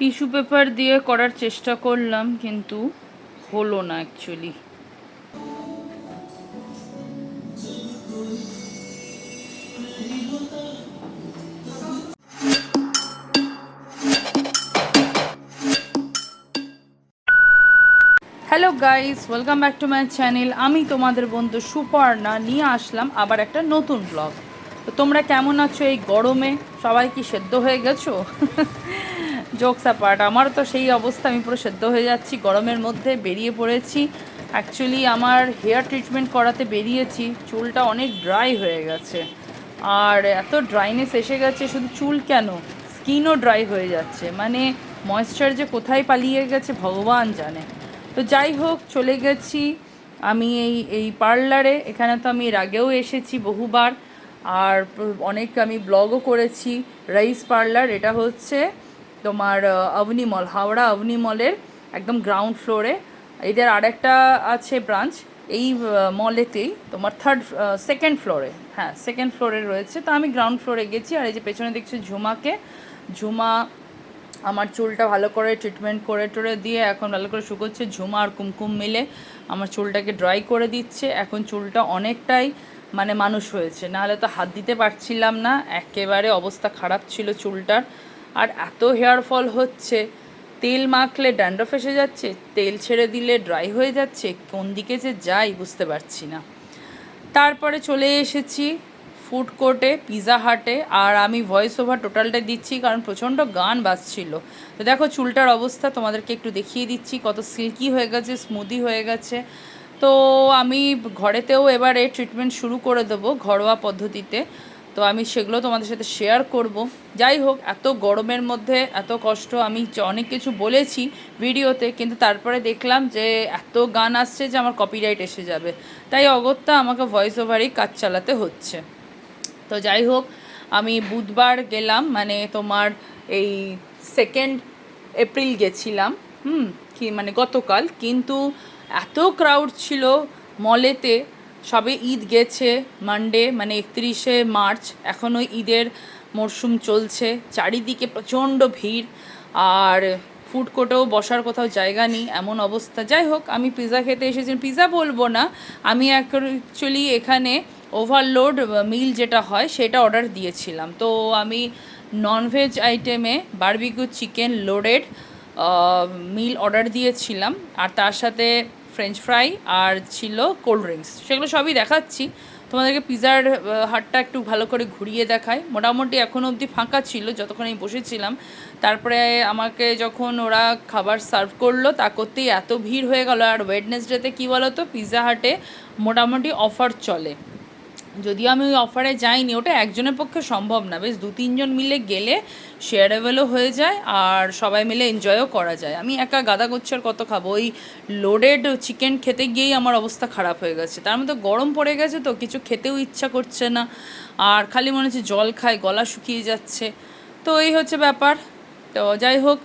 Tissue paper দিয়ে করার চেষ্টা করলাম, কিন্তু হলো না actually hello guys welcome back to my channel আমি তোমাদের বন্ধু সুপর্ণা, নিয়ে আসলাম আবার একটা নতুন ব্লগ তো তোমরা কেমন আছো এই গরমে? সবাই কি সেদ্ধ হয়ে গেছো? জোকস অ্যাপার্ট আমার তো সেই অবস্থা, আমি পুরো সেদ্ধ হয়ে যাচ্ছি, গরমের মধ্যে বেরিয়ে পড়েছি। অ্যাকচুয়ালি আমার হেয়ার ট্রিটমেন্ট করাতে বেরিয়েছি, চুলটা অনেক ড্রাই হয়ে গেছে। আর এত ড্রাইনেস এসে গেছে, শুধু চুল কেন? স্কিনও ড্রাই হয়ে যাচ্ছে। মানে ময়েশ্চার যে কোথায় পালিয়ে গেছে, ভগবান জানে। তো যাই হোক, চলে গেছি আমি এই এই পার্লারে এখানে তো আমি এর আগেও এসেছি বহুবার। আর অনেক আমি ব্লগও করেছি রাইস পার্লার এটা হচ্ছে তোমার অবনি মল, হাওড়া অবনি মলের একদম গ্রাউন্ড ফ্লোরে এদের আরেকটা আছে ব্রাঞ্চ এই মলেতেই তোমার থার্ড সেকেন্ড ফ্লোরে হ্যাঁ সেকেন্ড ফ্লোরে রয়েছে। তো আমি গ্রাউন্ড ফ্লোরে গেছি আর এই যে পেছনে দেখছি ঝুমাকে। ঝুমা আমার চুলটা ভালো করে ট্রিটমেন্ট করে টরে দিয়ে এখন ভালো করে শুকোচ্ছে। ঝুমা আর কুমকুম মিলে আমার চুলটাকে ড্রাই করে দিচ্ছে। এখন চুলটা অনেকটাই মানে মানুষ হয়েছে। নাহলে তো হাত দিতে পারছিলাম না। একেবারে অবস্থা খারাপ ছিল চুলটার। আর এত হেয়ার ফল হচ্ছে। তেল মাখলে ড্যান্ড্রফ এসে যাচ্ছে, তেল ছেড়ে দিলে ড্রাই হয়ে যাচ্ছে, কোন দিকে যে যাই বুঝতে পারছি না। তারপরে চলে এসেছি ফুড কোর্টে পিৎজা হাটে, আর আমি ভয়েস ওভার টোটালটা দিচ্ছি কারণ প্রচণ্ড গান বাজছিল। তো দেখো চুলটার অবস্থা, তোমাদেরকে একটু দেখিয়ে দিচ্ছি কত সিল্কি হয়ে গেছে, স্মুদি হয়ে গেছে। তো আমি ঘরেতেও এবার এবারে ট্রিটমেন্ট শুরু করে দেবো ঘরোয়া পদ্ধতিতে। তো আমি সেগুলো তোমাদের সাথে শেয়ার করব। যাই হোক, এত গরমের মধ্যে, এত কষ্ট, আমি অনেক কিছু বলেছি ভিডিওতে, কিন্তু তারপরে দেখলাম যে এত গান আসছে যে আমার কপিরাইট এসে যাবে। তাই অগত্যা আমাকে ভয়েস ওভারই কাজ চালাতে হচ্ছে। তো যাই হোক, আমি বুধবার গেলাম মানে তোমার এই সেকেন্ড এপ্রিল গেছিলাম, হুম, কি মানে গতকাল, কিন্তু এত ক্রাউড ছিল মলেতে সবে ঈদ গেছে মানডে মানে একত্রিশে মার্চ। এখনও ঈদের মরশুম চলছে। চারিদিকে প্রচণ্ড ভিড়। আর ফুড কোর্টেও বসার কোথাও জায়গা নেই, এমন অবস্থা। যাই হোক, আমি পিৎজা খেতে এসেছি। পিৎজা বলব না। আমি অ্যাকচুয়ালি এখানে ওভারলোড মিল যেটা হয়, সেটা অর্ডার দিয়েছিলাম। তো আমি ননভেজ আইটেমে barbecue chicken loaded meal order দিয়েছিলাম। আর তার সাথে ফ্রেঞ্চ ফ্রাই আর ছিল কোল্ড ড্রিঙ্কস সেগুলো সবই দেখাচ্ছি। তোমাদেরকে পিজার হাটটা একটু ভালো করে ঘুরিয়ে দেখায় মোটামুটি এখনও অবধি ফাঁকা ছিল, যতক্ষণ আমি বসেছিলাম। তারপরে আমাকে যখন ওরা খাবার সার্ভ করল, তা করতেই এত ভিড় হয়ে গেল। আর ওয়েডনেসডেতে কী বলো তো পিৎজা হাটে মোটামুটি অফার চলে। যদিও আমি ওই অফারে যাইনি, ওটা একজনের পক্ষে সম্ভব না। বেশ দু তিনজন মিলে গেলে শেয়ারেবেলও হয়ে যায় আর সবাই মিলে এনজয়ও করা যায়। আমি একা গাদা গোচ্ছার কত খাব? ওই লোডেড চিকেন খেতে গিয়েই আমার অবস্থা খারাপ হয়ে গেছে। তার মধ্যে গরম পড়ে গেছে তো, কিছু খেতেও ইচ্ছা করছে না। আর খালি মনে হচ্ছে জল খায়, গলা শুকিয়ে যাচ্ছে। তো এই হচ্ছে ব্যাপার। তো যাই হোক,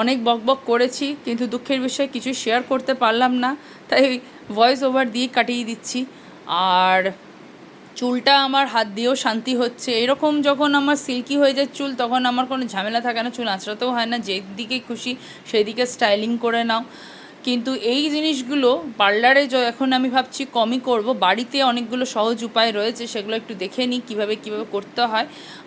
অনেক বকবক করেছি, কিন্তু দুঃখের বিষয়ে কিছু শেয়ার করতে পারলাম না। তাই ভয়েস ওভার দিয়ে কাটিয়ে দিচ্ছি। আর চুলটা আমার হাত দিয়েও শান্তি হচ্ছে। এরকম যখন আমার সিল্কি হয়ে যায় চুল, তখন আমার কোনো ঝামেলা থাকে না। চুল আঁচড়াতেও হয় না। যেদিকে খুশি সেদিকে স্টাইলিং করে নাও। কিন্তু এই জিনিসগুলো পার্লারে এখন আমি ভাবছি কমই করব। বাড়িতে অনেকগুলো সহজ উপায় রয়েছে, সেগুলো একটু দেখে নিই কীভাবে কীভাবে করতে হয়।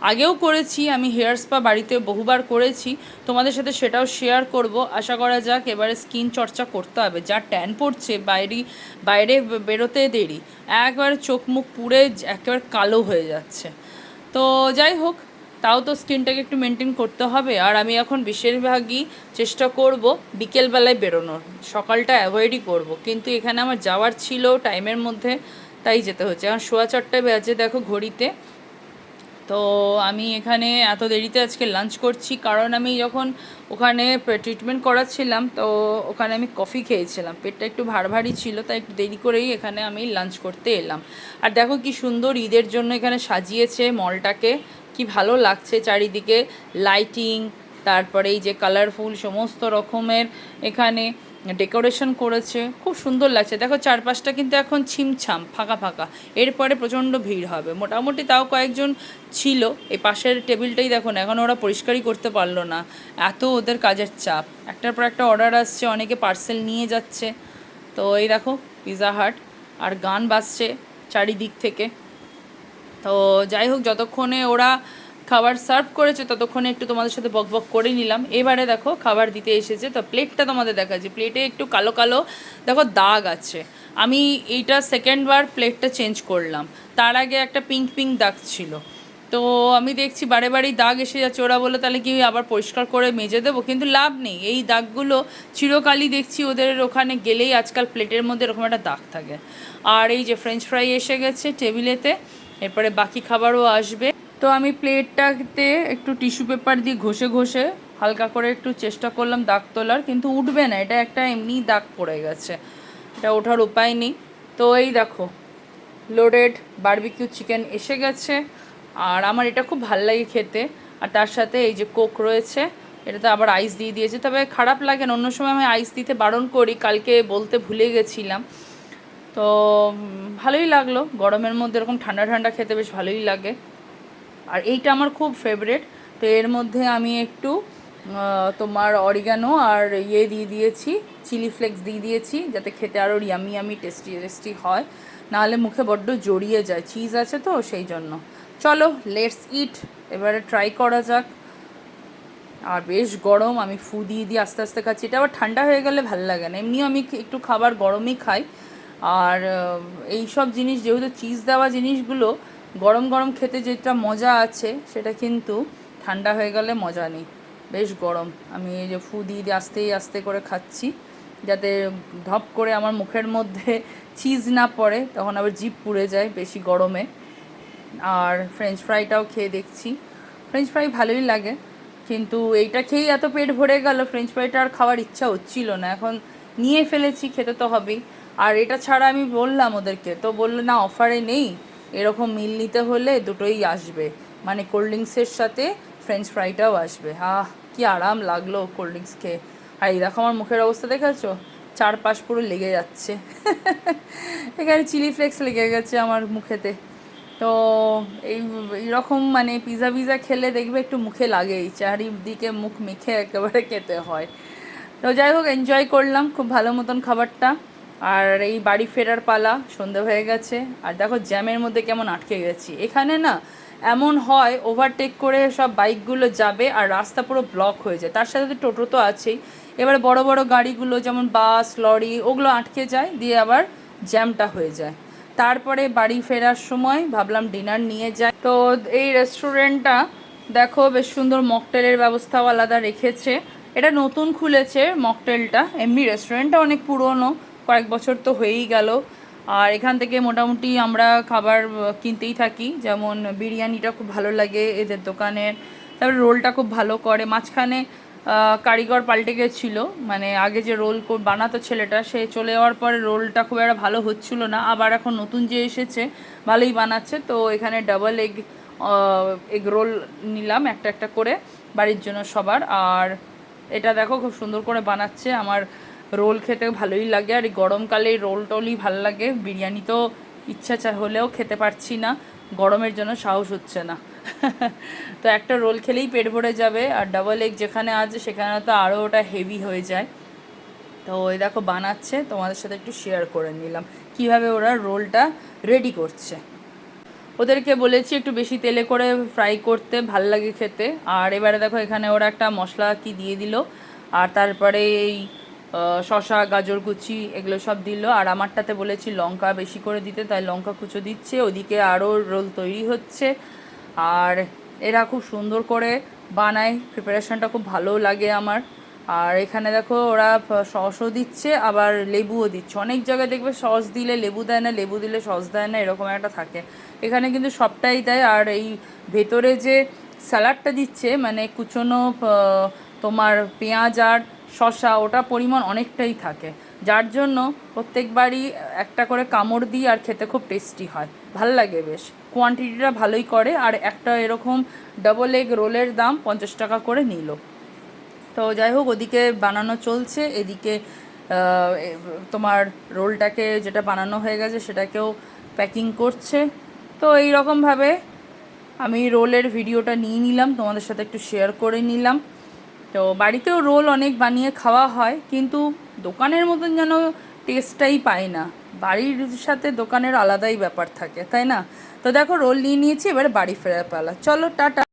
আগেও করেছি, আমি হেয়ার স্পা বাড়িতে বহুবার করেছি। তোমাদের সাথে সেটাও শেয়ার করব। আশা করা যাক এবারে স্কিন চর্চা করতে হবে। যা ট্যান পড়ছে, বাইরে বাইরে বেরোতে দেরি। একবারে চোখ মুখ পুড়ে একেবারে কালো হয়ে যাচ্ছে। তো যাই হোক তাও তো স্কিনটাকে একটু মেনটেন করতে হবে। আর আমি এখন বেশিরভাগই চেষ্টা করব বিকেলবেলায় বেরোনোর। সকালটা অ্যাভয়েডই করব। কিন্তু এখানে আমার যাওয়ার ছিল টাইমের মধ্যে, তাই যেতে হচ্ছে। এখন সোয়া চারটায় বেজে দেখো ঘড়িতে। তো আমি এখানে এত দেরিতে আজকে লাঞ্চ করছি। কারণ আমি যখন ওখানে ট্রিটমেন্ট করাচ্ছিলাম, তো ওখানে আমি কফি খেয়েছিলাম। পেটটা একটু ভার ভারী ছিল, তাই একটু দেরি করেই এখানে আমি লাঞ্চ করতে এলাম। আর দেখো কি সুন্দর ঈদের জন্য এখানে সাজিয়েছে মলটাকে কি ভালো লাগছে চারিদিকে লাইটিং তারপরে এই যে কালারফুল সমস্ত রকমের এখানে ডেকোরেশন করেছে। খুব সুন্দর লাগছে। দেখো চারপাশটা কিন্তু এখন ছিমছাম, ফাঁকা ফাঁকা। এরপরে প্রচণ্ড ভিড় হবে। মোটামুটি তাও কয়েকজন ছিল। এই পাশের টেবিলটাই দেখো না, এখন ওরা পরিষ্কারই করতে পারল না। এত ওদের কাজের চাপ। একটার পর একটা অর্ডার আসছে, অনেকে পার্সেল নিয়ে যাচ্ছে। তো এই দেখো পিৎজা হাট আর গান বাজছে চারিদিক থেকে। তো যাই হোক, যতক্ষণে ওরা খাবার সার্ভ করেছে, ততক্ষণে একটু তোমাদের সাথে বক বক করে নিলাম। এবারে দেখো, খাবার দিতে এসেছে, তো প্লেটটা তোমাদের দেখাচ্ছি। প্লেটে একটু কালো কালো, দেখো দাগ আছে। আমি এইটা সেকেন্ডবার প্লেটটা চেঞ্জ করলাম। তার আগে একটা পিঙ্ক পিঙ্ক দাগ ছিল। তো আমি দেখছি বারে বারেই দাগ এসে যাচ্ছে। ওরা বলে তাহলে কি আবার পরিষ্কার করে মেজে দেবো? কিন্তু লাভ নেই। এই দাগগুলো চিরকালই দেখছি ওদের ওখানে গেলেই আজকাল প্লেটের মধ্যে এরকম একটা দাগ থাকে। আর এই যে ফ্রেঞ্চ ফ্রাই এসে গেছে টেবিলেতে এরপরে বাকি খাবারও আসবে। তো আমি প্লেটটাতে একটু টিস্যু পেপার দিয়ে ঘষে ঘষে হালকা করে একটু চেষ্টা করলাম দাগ তোলার, কিন্তু উঠবে না। এটা একটা এমনি দাগ পড়ে গেছে। এটা ওঠার উপায় নেই। তো এই দেখো লোডেড বারবিকিউ চিকেন এসে গেছে। আর আমার এটা খুব ভালো লাগে খেতে। আর তার সাথে এই যে কোক রয়েছে এটাতে আবার আইস দিয়ে দিয়েছে। তবে খারাপ লাগে না। অন্য সময় আমি আইস দিতে বারণ করি। কালকে বলতে ভুলে গেছিলাম। তো ভালোই লাগল। গরমের মধ্যে এরকম ঠান্ডা ঠান্ডা খেতে বেশ ভালোই লাগে। আর এইটা আমার খুব ফেভারেট তো এর মধ্যে আমি একটু তোমার অরিগানো আর ইয়ে দিয়ে দিয়েছি চিলি ফ্লেক্স দিয়ে দিয়েছি, যাতে খেতে আরও ইয়ামি ইয়ামি টেস্টি টেস্টি হয়। নাহলে মুখে বড্ড জড়িয়ে যায়। চিজ আছে তো, সেই জন্য। চলো লেটস ইট এবারে ট্রাই করা যাক। আর বেশ গরম, আমি ফু দিয়ে দিয়ে আস্তে আস্তে খাচ্ছি। এটা আবার ঠান্ডা হয়ে গেলে ভালো লাগে না। এমনিও আমি একটু খাবার গরমই খাই। আর এই সব জিনিস, যেহেতু চিজ দেওয়া জিনিসগুলো গরম গরম খেতে যেটা মজা আছে, সেটা কিন্তু ঠান্ডা হয়ে গেলে মজা নেই। বেশ গরম। আমি এই যে ফু দিয়ে আস্তে আস্তে করে খাচ্ছি, যাতে ধপ করে আমার মুখের মধ্যে চিজ না পড়ে, তখন আবার জিভ পুড়ে যায় বেশি গরমে। আর ফ্রেঞ্চ ফ্রাইটাও খেয়ে দেখছি। ফ্রেঞ্চ ফ্রাই ভালোই লাগে, কিন্তু এইটা খেয়েই এত পেট ভরে গেল ফ্রেঞ্চ ফ্রাইটা আর খাওয়ার ইচ্ছা হচ্ছিল না। এখন নিয়ে ফেলেছি, খেতে তো হবেই। আর এটা ছাড়া আমি বললাম ওদেরকে, তো বলল, না অফারে নেই। এরকম মিল নিতে হলে দুটোই আসবে। মানে কোল্ড ড্রিঙ্কসের সাথে ফ্রেঞ্চ ফ্রাইটাও আসবে। আহ, কি আরাম লাগল কোল্ড ড্রিঙ্কস খেয়ে। আর এই দেখো আমার মুখের অবস্থা, দেখেছ? চারপাশ পুরো লেগে যাচ্ছে। এখানে চিলি ফ্লেক্স লেগে গেছে আমার মুখেতে। তো এই, এইরকম মানে পিৎজা পিজা খেলে দেখবে একটু মুখে লাগেই, চারিদিকে মুখ মেখে একেবারে খেতে হয়। তো যাই হোক এনজয় করলাম। খুব ভালো মতন খাবারটা। আর এই বাড়ি ফেরার পালা সন্ধে হয়ে গেছে। আর দেখো জ্যামের মধ্যে কেমন আটকে গেছি। এখানে না এমন হয় ওভারটেক করে সব বাইকগুলো যাবে আর রাস্তা পুরো ব্লক হয়ে যায়। তার সাথে টোটো তো আছেই। এবারে বড় বড় গাড়িগুলো যেমন বাস লরি ওগুলো আটকে যায়, দিয়ে আবার জ্যামটা হয়ে যায়। তারপরে বাড়ি ফেরার সময় ভাবলাম ডিনার নিয়ে যাই। তো এই রেস্টুরেন্টটা দেখো বেশ সুন্দর মকটেলের ব্যবস্থাও আলাদা রেখেছে। এটা নতুন খুলেছে মকটেলটা। এমনি রেস্টুরেন্টটা অনেক পুরনো। কয়েক বছর তো হয়েই গেল। আর এখান থেকে মোটামুটি আমরা খাবার কিনতেই থাকি। যেমন বিরিয়ানিটা খুব ভালো লাগে এদের দোকানের তারপরে রোলটা খুব ভালো করে। মাঝখানে কারিগর পাল্টে গেছিল। মানে আগে যে রোল বানাতো ছেলেটা, সে চলে যাওয়ার পরে রোলটা খুব একটা ভালো হচ্ছিল না। আবার এখন নতুন যে এসেছে, ভালোই বানাচ্ছে। তো এখানে ডাবল এগ এগ রোল নিলাম একটা একটা করে বাড়ির জন্য সবার। আর এটা দেখো, খুব সুন্দর করে বানাচ্ছে। আমার রোল খেতে ভালোই লাগে আর গরমকালে রোল টোলই ভালো লাগে। বিরিয়ানি তো ইচ্ছা চা হলেও খেতে পারছি না, গরমের জন্য সাহস হচ্ছে না। তো একটা রোল খেলেই পেট ভরে যাবে আর ডাবল এগ যেখানে আছে সেখানে তো আরও ওটা হেভি হয়ে যায়। তো ওই দেখো বানাচ্ছে, তোমাদের সাথে একটু শেয়ার করে নিলাম। কীভাবে ওরা রোলটা রেডি করছে। ওদেরকে বলেছি একটু বেশি তেলে করে ফ্রাই করতে, ভালো লাগে খেতে। আর এবারে দেখো এখানে ওরা একটা মশলা কি দিয়ে দিল। আর তারপরে এই শসা গাজর কুচি, এগুলো সব দিল। আর আমারটাতে বলেছি লঙ্কা বেশি করে দিতে, তাই লঙ্কা কুচো দিচ্ছে। ওদিকে আরও রোল তৈরি হচ্ছে। আর এরা খুব সুন্দর করে বানায়। প্রিপারেশনটা খুব ভালো লাগে আমার। আর এখানে দেখো ওরা সসও দিচ্ছে, আবার লেবুও দিচ্ছে। অনেক জায়গায় দেখবে সস দিলে লেবু দেয় না, লেবু দিলে সস দেয় না, এরকম একটা থাকে। এখানে কিন্তু সবটাই দেয়। আর এই ভেতরে যে স্যালাডটা দিচ্ছে মানে কুচনো তোমার পেঁয়াজ আর শসা ওটা পরিমাণ অনেকটাই থাকে। যার জন্য প্রত্যেকবারই একটা করে কামড় দিই আর খেতে খুব টেস্টি হয়। ভালো লাগে বেশ। কোয়ান্টিটিটা ভালোই করে। আর একটা এরকম ডাবল এগ রোলের দাম পঞ্চাশ টাকা করে নিল। তো যাই হোক, ওদিকে বানানো চলছে। এদিকে তোমার রোলটাকে যেটা বানানো হয়ে গেছে, সেটাকেও প্যাকিং করছে। তো এই রকমভাবে আমি রোলের ভিডিওটা নিয়ে নিলাম। তোমাদের সাথে একটু শেয়ার করে নিলাম। তো বাড়িতেও রোল অনেক বানিয়ে খাওয়া হয়, কিন্তু দোকানের মতন যেন টেস্টটাই পাই না। বাড়ির সাথে দোকানের আলাদাই ব্যাপার থাকে, তাই না? তো দেখো, রোল নিয়ে নিয়েছি, এবার বাড়ি ফেরার পালা। চলো, টাটা।